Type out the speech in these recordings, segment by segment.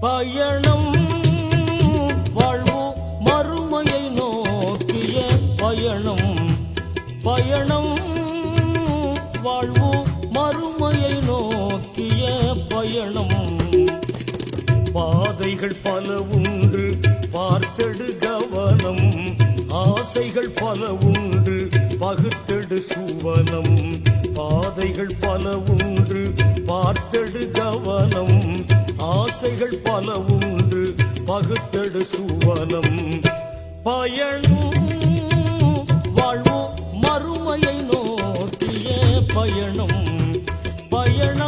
பயணம். வாழ்வு மறுமையை நோக்கிய பயணம். பயணம். வாழ்வு மறுமையை நோக்கிய பயணம். பாதைகள் பல உண்டு பார்த்தெடு கவனம். ஆசைகள் பல உண்டு பகுத்தெடு சுவனம். பாதைகள் பல உண்டு பார்த்தெடு கவனம். ஆசைகள் பல உண்டு பகுத்தடு சுவனம். பயணம் வாழ்வோ மறுமையை நோக்கிய பயணம். பயணம்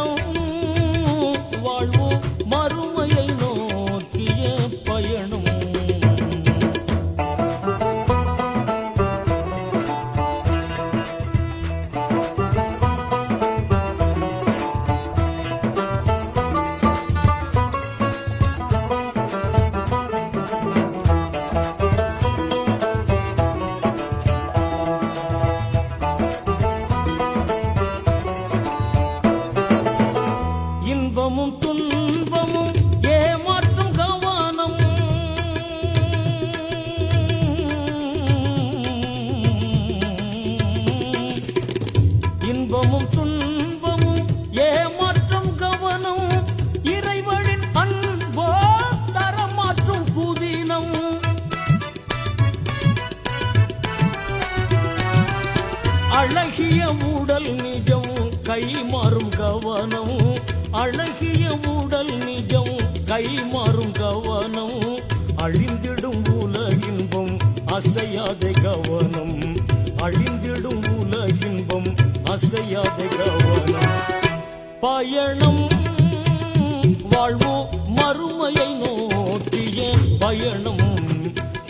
கவனம். அழகிய உடல் நிஜம் கை மாறும் கவனம். அழிந்திடும் உலகின்பம் அசையாத கவனம். அழிந்திடும் உலகின்பம் அசையாத கவனம். பயணம் வாழ்வோ மறுமையை நோக்கிய பயணம்.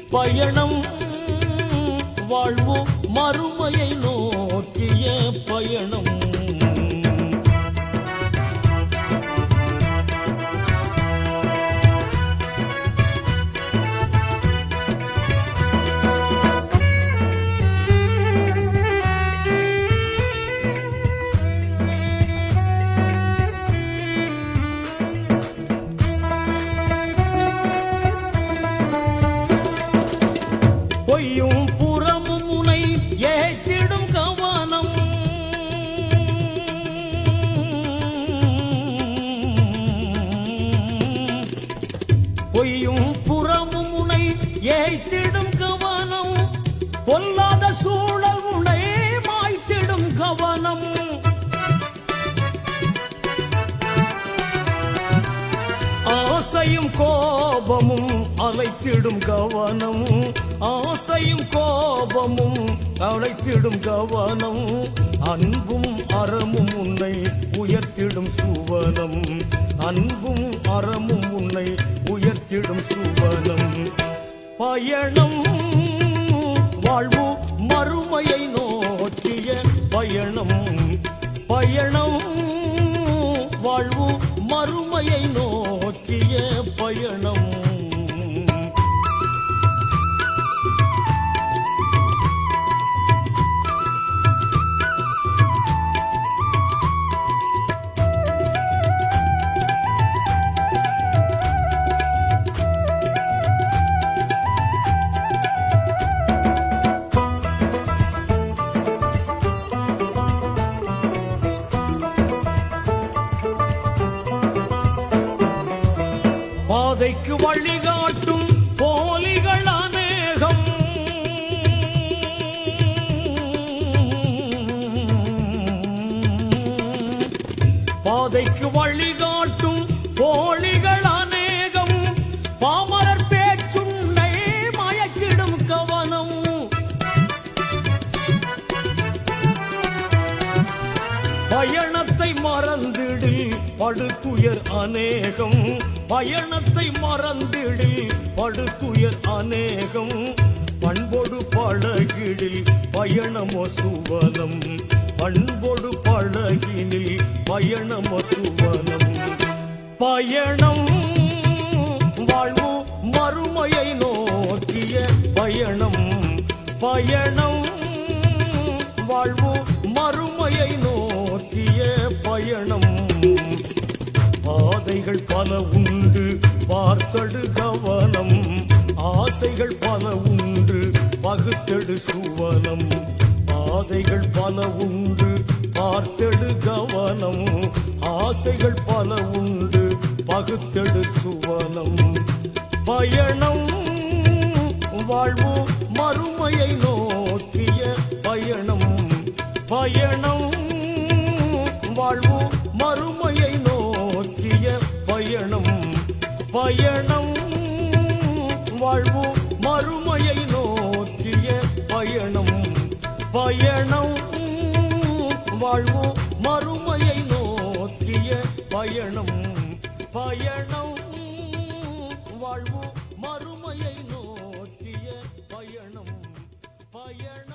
பயணம் வாழ்வோ மறுமையை நோக்கிய பயணம். பொய்யும் புறமும் உனை ஏற்றிடும் கவனம். பொல்லாத சூழல் உனை மாய்த்திடும் கவனம். ஆசையும் கோபமும் அழைத்திடும் கவனம். ஆசையும் கோபமும் அழைத்திடும் கவனம். அன்பும் அறமும் உன்னை உயர்த்திடும் சுவனம். அன்பும் உயர்த்திடும் சுவனம். பயணம் வாழ்வு மறுமையை நோக்கிய பயணம். பயணம் வாழ்வு மறுமையை நோக்கிய பயணம். வழிகாட்டும் போலிகள் அநேகம். பாமரர் பேச்சுன்னை மயக்கிடும் கவனம். பயணத்தை மறந்திடில் படுத்துயர் அநேகம். பயணத்தை மறந்திடில் படுத்துயர் அநேகம். பண்பொடு பழகிடில் பயணமோ சுவனம் பண்பொடு பழகினில் பயணம் சுவனம் பயணம் வாழ்வு மறுமையை நோக்கிய பயணம். பயணம் வாழ்வு மறுமையை நோக்கிய பயணம். பாதைகள் பல உண்டு பார்த்தடு கவனம். ஆசைகள் பல உண்டு பகுத்தடு சுவனம். பாதைகள் பல உண்டு பார்த்தெடு கவனம் ஆசைகள் பல உண்டு பகுத்தெடு சுவனம் பயணம் வாழ்வு மறுமையை நோக்கிய பயணம். பயணம் வாழ்வு மறுமையை நோக்கிய பயணம். பயணம் வாழ்வு? மறுமையை நோக்கிய பயணம் பயணம்